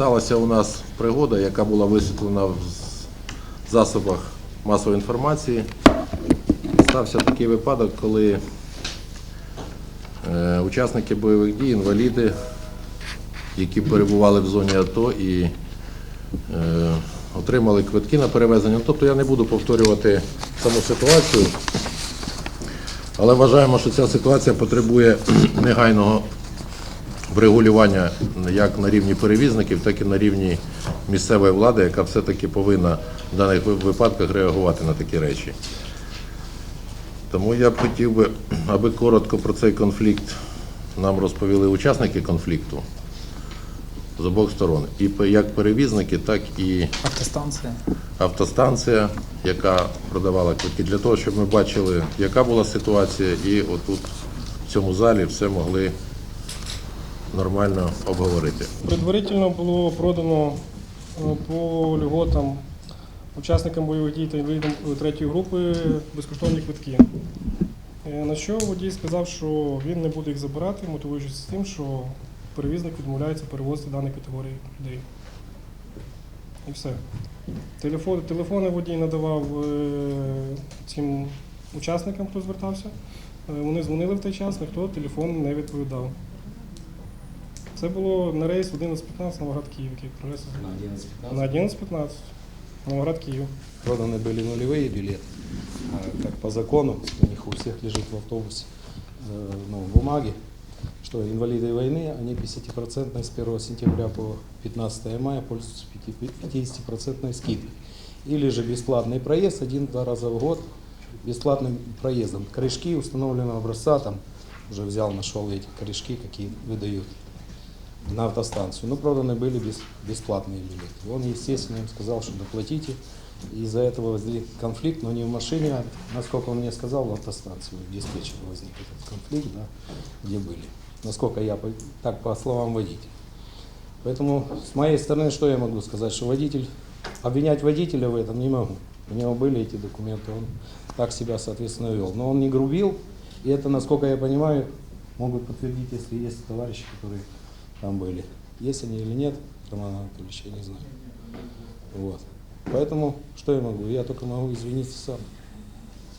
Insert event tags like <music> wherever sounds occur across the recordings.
сталася у нас пригода, яка була висвітлена в засобах масової інформації. Стався такий випадок, коли е, учасники бойових дій, інваліди, які перебували в зоні АТО і е, отримали квитки на перевезення. Ну, Тобто я не буду повторювати саму ситуацію, але вважаємо, що ця ситуація потребує <clears throat> негайного врегулювання як на рівні перевізників, так і на рівні місцевої влади, яка все-таки повинна в даних випадках реагувати на такі речі. Тому я б хотів би, аби коротко про цей конфлікт нам розповіли учасники конфлікту з обох сторон. І як перевізники, так і Автостанція. автостанція, яка продавала квитки, для того, щоб ми бачили, яка була ситуація, і отут в цьому залі все могли нормально обговорити. Предварительно було продано е, по льготам учасникам бойових дій та інвалідам третьої групи безкоштовні квитки. Е, На що водій сказав, що він не буде їх забирати, мотивуючись тим, що перевізник відмовляється перевозити дані категорії людей. І все. Телефон, телефони водій надавав е, цим учасникам, хто звертався. Вони дзвонили в той час, ніхто телефон не відповідав. Це було на рейс 11.15 Новоград Київ, який принесли. На 11-15. На 11.15 Новоград Київ. Проданы были нулевые билеты. А Как по закону, у них у всех лежит в автобусе э, ну, бумаги, что инвалиды войны, они 50% с 1 сентября по 15 мая пользуются 50% скидкой. Или же бесплатный проезд один-два раза в год бесплатным проездом. Корешки установленного образца, там уже взял, нашел эти корешки, какие выдают На автостанцию. Но проданы были без, бесплатные билеты. Он, естественно, им сказал, что доплатите. Из-за этого возник конфликт, но не в машине, а, насколько он мне сказал, в автостанции, в возник этот конфликт, да, где были. Насколько я, так по словам водителя. Поэтому с моей стороны, что я могу сказать, что водитель, обвинять водителя в этом не могу. У него были эти документы, он так себя, соответственно, вел. Но он не грубил, и это, насколько я понимаю, могут подтвердить, если есть товарищи, которые там были. Есть они или нет, Роман Анатольевич, я не знаю. Вот. Поэтому, что я могу? Я только могу извиниться сам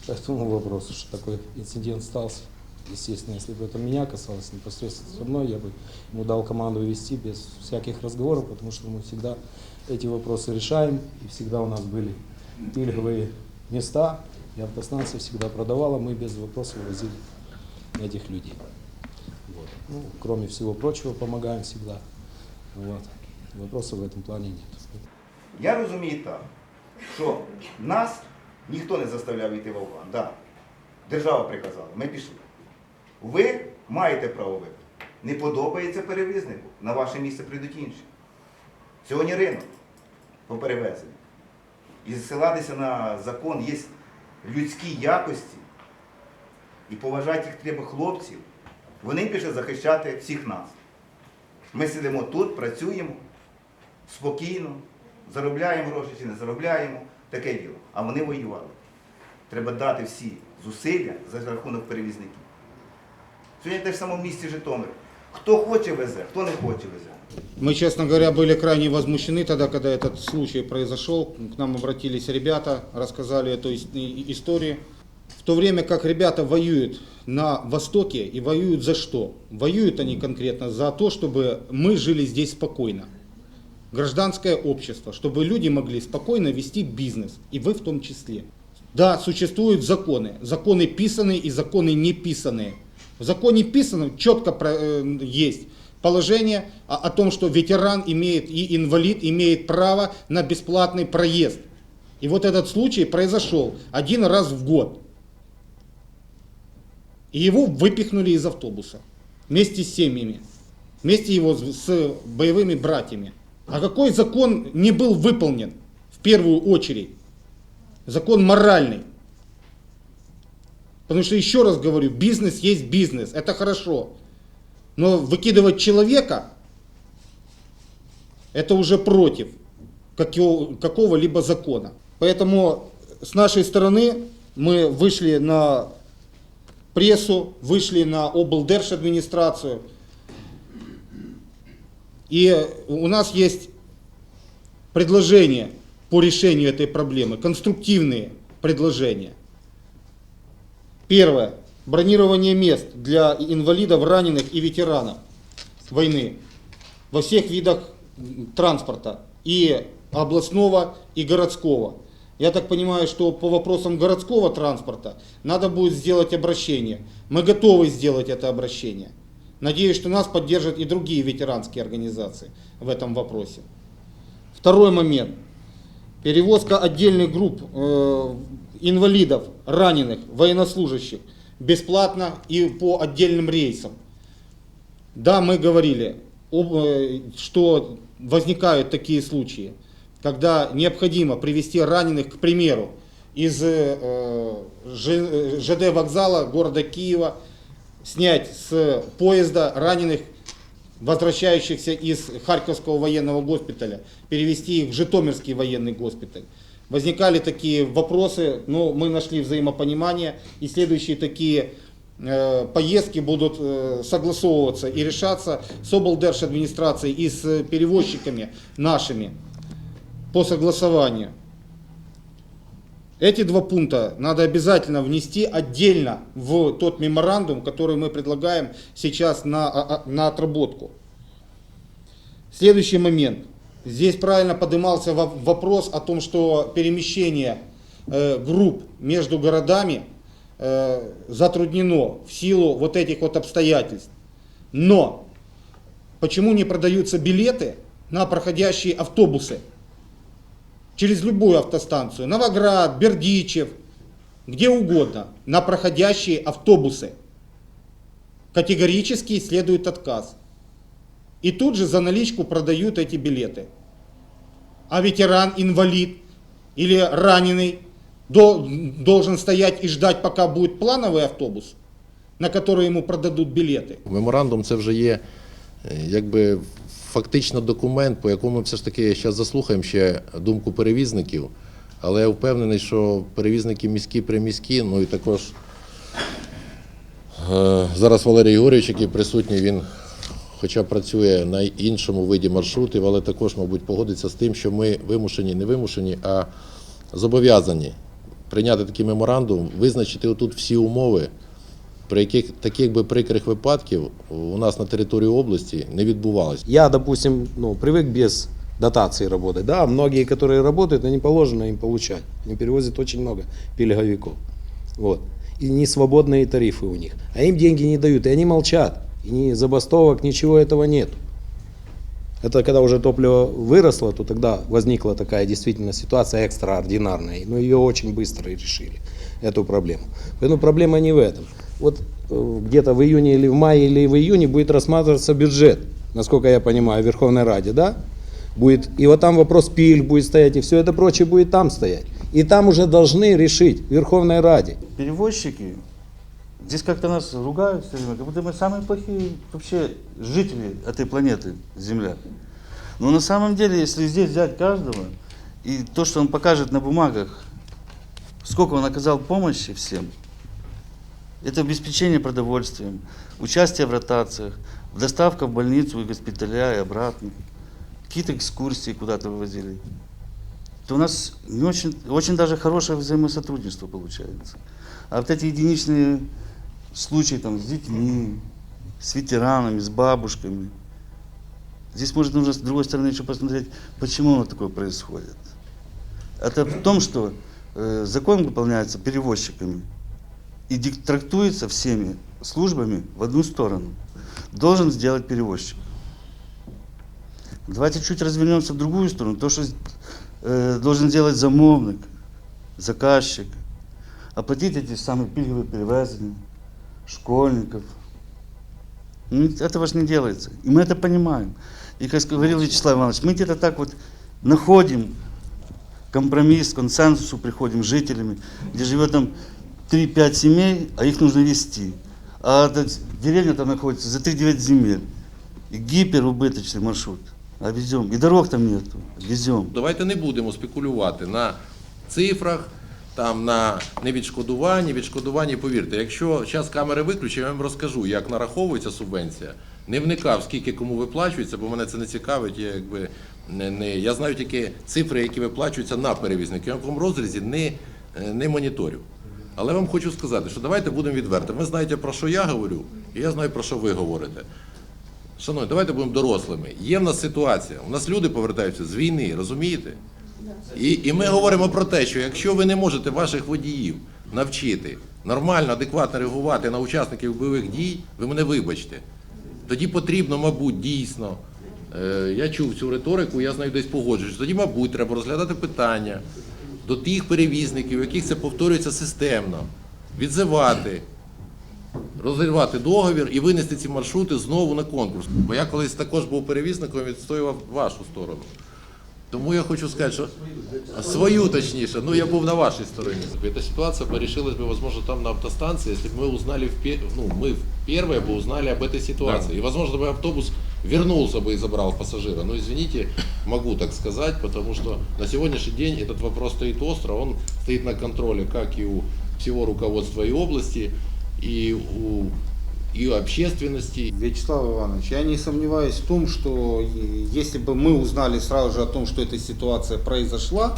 по этому вопросу, что такой инцидент стался. Естественно, если бы это меня касалось непосредственно со мной, я бы ему дал команду вести без всяких разговоров, потому что мы всегда эти вопросы решаем, и всегда у нас были пильговые места, и автостанция всегда продавала, мы без вопросов возили этих людей. Вот. Ну, кроме всего прочего, помогаем всегда. Вот. Вопросов в этом плане нет. Я розумію так, що нас ніхто не заставляв йти в Афган. Да. Держава приказала, ми пішли. Ви маєте право вибору. Не подобається перевізнику, на ваше місце прийдуть інші. Сьогодні ринок по перевезенню. І зсилатися на закон є людські якості. І поважати їх треба хлопців. Вони пішли захищати всіх нас. Ми сидимо тут, працюємо спокійно, заробляємо гроші чи не заробляємо, таке діло. А вони воювали. Треба дати всі зусилля за рахунок перевізників. Сьогодні те ж саме в місті Житомир. Хто хоче везе, хто не хоче везе. Мы, честно говоря, были крайне возмущены тогда, когда этот случай произошел. К нам обратились ребята, рассказали эту ис- и- историю. В то время как ребята воюют на Востоке и воюют за что? Воюют они конкретно за то, чтобы мы жили здесь спокойно. Гражданское общество, чтобы люди могли спокойно вести бизнес, и вы в том числе. Да, существуют законы. Законы писанные и законы не писанные. В законе писано четко э, есть положение о том, что ветеран имеет и инвалид имеет право на бесплатный проезд. И вот этот случай произошел один раз в год. И его выпихнули из автобуса вместе с семьями, вместе его с, боевыми братьями. А какой закон не был выполнен в первую очередь? Закон моральный. Потому что, еще раз говорю, бизнес есть бизнес, это хорошо. Но выкидывать человека, это уже против какого- какого-либо закона. Поэтому с нашей стороны мы вышли на прессу, вышли на облдержадминистрацию И у нас есть предложения по решению этой проблемы, конструктивные предложения. Первое. Бронирование мест для инвалидов, раненых и ветеранов войны во всех видах транспорта и областного, и городского. Я так понимаю, что по вопросам городского транспорта надо будет сделать обращение. Мы готовы сделать это обращение. Надеюсь, что нас поддержат и другие ветеранские организации в этом вопросе. Второй момент. Перевозка отдельных групп э, инвалидов, раненых, военнослужащих бесплатно и по отдельным рейсам. Да, мы говорили, э, что возникают такие случаи, когда необходимо привести раненых, к примеру, из э, Ж- ЖД вокзала города Киева, снять с поезда раненых, возвращающихся из Харьковского военного госпиталя, перевести их в Житомирский военный госпиталь. Возникали такие вопросы, но мы нашли взаимопонимание, и следующие такие э, поездки будут э, согласовываться и решаться с облдержадминистрацией и с перевозчиками нашими по согласованию. Эти два пункта надо обязательно внести отдельно в тот меморандум, который мы предлагаем сейчас на, а- а- на отработку. Следующий момент. Здесь правильно поднимался во- вопрос о том, что перемещение э, групп между городами э, затруднено в силу вот этих вот обстоятельств. Но почему не продаются билеты на проходящие автобусы? Через любую автостанцию, Новоград, Бердичев, где угодно, на проходящие автобусы. Категорически следует отказ. И тут же за наличку продают эти билеты. А ветеран, инвалид или раненый до- должен стоять и ждать, пока будет плановый автобус, на который ему продадут билеты. Меморандум це вже є е, якби фактично документ, по якому все ж таки зараз заслухаємо ще думку перевізників. Але я впевнений, що перевізники міські приміські, ну і також е, зараз Валерій Ігоревич, який присутній, він хоча працює на іншому виді маршрутів, але також, мабуть, погодиться з тим, що ми вимушені, не вимушені, а зобов'язані прийняти такий меморандум, визначити отут всі умови, при яких таких би прикрих випадків у нас на території області не відбувалося. Я, допустим, ну, привык без дотации работать. Да, многие, которые работают, они положено им получать. Они перевозят очень много пельговиков. Вот. И не свободные тарифы у них. А им деньги не дают, и они молчат. И ни забастовок, ничего этого нет. Это когда уже топливо выросло, то тогда возникла такая действительно ситуация экстраординарная. Но ее очень быстро и решили, эту проблему. Поэтому проблема не в этом. Вот э, где-то в июне или в мае или в июне будет рассматриваться бюджет, насколько я понимаю, в Верховной Раде, да? Будет, и вот там вопрос пиль будет стоять, и все это прочее будет там стоять. И там уже должны решить в Верховной Раде. перевозчики здесь как-то нас ругают все время, как будто мы самые плохие вообще жители этой планеты Земля. Но на самом деле, если здесь взять каждого, и то, что он покажет на бумагах, сколько он оказал помощи всем, это обеспечение продовольствием, участие в ротациях, доставка в больницу и госпиталя и обратно, какие-то экскурсии куда-то вывозили. То у нас не очень, очень даже хорошее взаимосотрудничество получается. А вот эти единичные случаи там, с детьми, с ветеранами, с бабушками, здесь, может, нужно с другой стороны еще посмотреть, почему оно такое происходит. Это в том, что э, закон выполняется перевозчиками и трактуется всеми службами в одну сторону. Должен сделать перевозчик. Давайте чуть развернемся в другую сторону. То, что э, должен делать замовник, заказчик, оплатить эти самые пильговые перевезения, школьников. Ну, этого же не делается. И мы это понимаем. И как говорил Вячеслав Иванович, мы где-то так вот находим компромисс, консенсусу приходим с жителями, где живет там 3-5 семей, а их нужно вести. А эта деревня там находится за 3-9 земель. И гиперубыточный маршрут. А везем. И дорог там нету. Везем. Давайте не будемо спекулювати на цифрах, там на невідшкодуванні, відшкодуванні. Повірте, якщо зараз камери виключать, я вам розкажу, як нараховується субвенція. не вникав, скільки кому виплачується, бо мене це не цікавить. Я, якби, не, не, я знаю тільки цифри, які виплачуються на перевізників. Я в якому розрізі не, е, не моніторю. Але вам хочу сказати, що давайте будемо відверти. Ви знаєте, про що я говорю, і я знаю, про що ви говорите. Шановні, давайте будемо дорослими. Є в нас ситуація. У нас люди повертаються з війни, розумієте? І, і ми говоримо про те, що якщо ви не можете ваших водіїв навчити нормально, адекватно реагувати на учасників бойових дій, ви мене вибачте. Тоді потрібно, мабуть, дійсно. Е, я чув цю риторику, я з нею десь погоджуюсь. Тоді, мабуть, треба розглядати питання до тих перевізників, у яких це повторюється системно, відзивати, розірвати договір і винести ці маршрути знову на конкурс. Бо я колись також був перевізником і відстоював вашу сторону. Тому я хочу сказать, что свою точнее, ну я был на вашей стороне. Эта ситуация бы решилась бы, возможно, там на автостанции, если бы мы узнали, в пе- ну, мы первые бы узнали об этой ситуации. И, возможно, бы автобус вернулся бы и забрал пассажира. Но, извините, могу так сказать, потому что на сегодняшний день этот вопрос стоит остро, он стоит на контроле как и у всего руководства и области, и у, и общественности, Вячеслав Иванович, я не сомневаюсь в том, что если бы мы узнали сразу же о том, что эта ситуация произошла,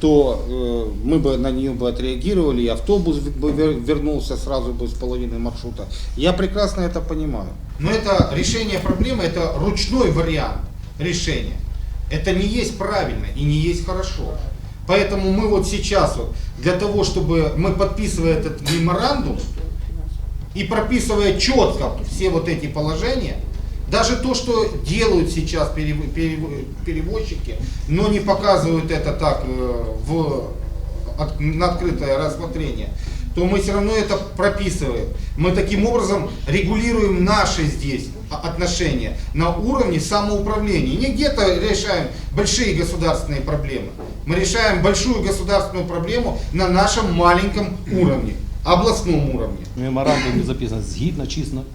то э, мы бы на нее бы отреагировали, и автобус бы вер- вернулся сразу бы с половины маршрута. Я прекрасно это понимаю. Но это решение проблемы, это ручной вариант решения. Это не есть правильно и не есть хорошо. Поэтому мы вот сейчас вот для того, чтобы мы подписывая этот меморандум, и прописывая четко все вот эти положения, даже то, что делают сейчас перев- перев- перевозчики, но не показывают это так э, в, на открытое рассмотрение, то мы все равно это прописываем. Мы таким образом регулируем наши здесь отношения на уровне самоуправления. Не где-то решаем большие государственные проблемы. Мы решаем большую государственную проблему на нашем маленьком уровне, областном уровне. В меморандуме записано згідно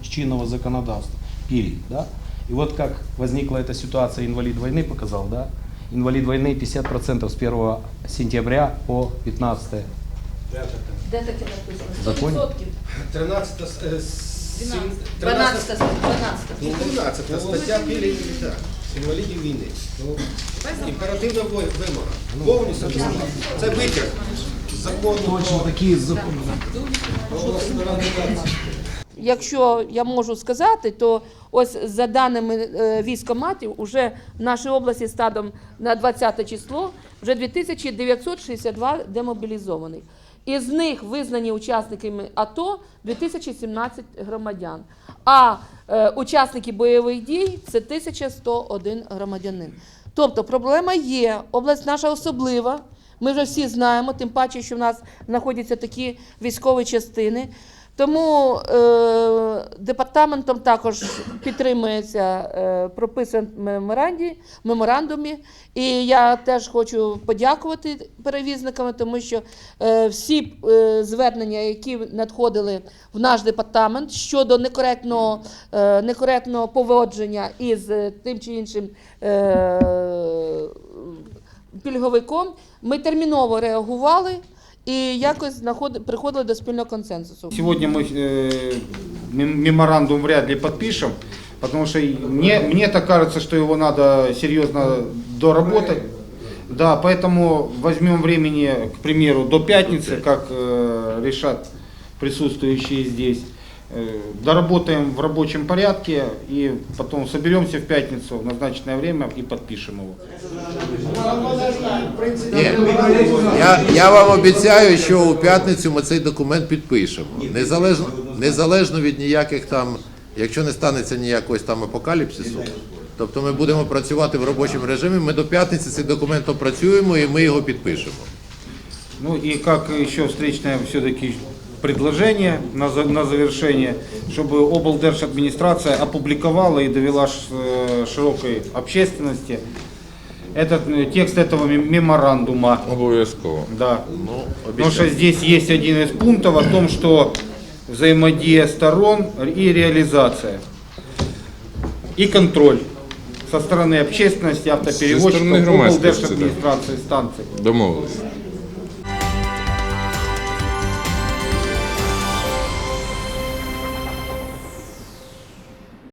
чинного законодавства. Пили, да? И вот как возникла эта ситуация, инвалид войны показал, да? Инвалид войны 50% с 1 сентября по 15 Де таке написано? Законі? 100%. 13 12, 12, 12. ну, 13 стаття інвалідів війни. Ну, імперативна во- вимога. Повністю це витяг з закону про законы. обласну. Якщо я можу сказати, то ось за даними е, військоматів, уже в нашій області стадом на 20 число вже 2962 демобілізованих. Із них визнані учасниками АТО 2017 громадян. А е, учасники бойових дій це 1101 громадянин. Тобто проблема є, область наша особлива. Ми вже всі знаємо, тим паче, що в нас знаходяться такі військові частини. Тому е, департаментом також підтримується е, прописан в меморанді, меморандумі. І я теж хочу подякувати перевізникам, тому що е, всі е, звернення, які надходили в наш департамент щодо некоректного, е, некоректного поводження із е, тим чи іншим. Е, пільговиком, ми терміново реагували і якось знаходи- приходили до спільного консенсусу. Сегодня мы э, мем- меморандум вряд ли подпишем, потому что и мне, мне так кажется, что его надо серьезно доработать. Да, поэтому возьмем времени, к примеру, до пятницы, как э, решат присутствующие здесь. Э, доработаем в рабочем порядке и потом соберемся в пятницу в назначенное время и подпишем его. Ні, я, я вам обіцяю, що у п'ятницю ми цей документ підпишемо. Незалежно, незалежно від ніяких там, якщо не станеться ніякогось там апокаліпсису. Тобто ми будемо працювати в робочому режимі. Ми до п'ятниці цей документ опрацюємо і ми його підпишемо. Ну и как еще встречное все-таки предложение на, за- на завершение, чтобы облдержадминистрация опубликовала и довела ш- э, широкой общественности этот э, текст этого мем- меморандума. Обов'язково. Да. Ну, Потому что здесь есть один из пунктов о том, что взаимодействие сторон и реализация. И контроль со стороны общественности, автоперевозчиков, облдержадминистрации, станций. Домовились.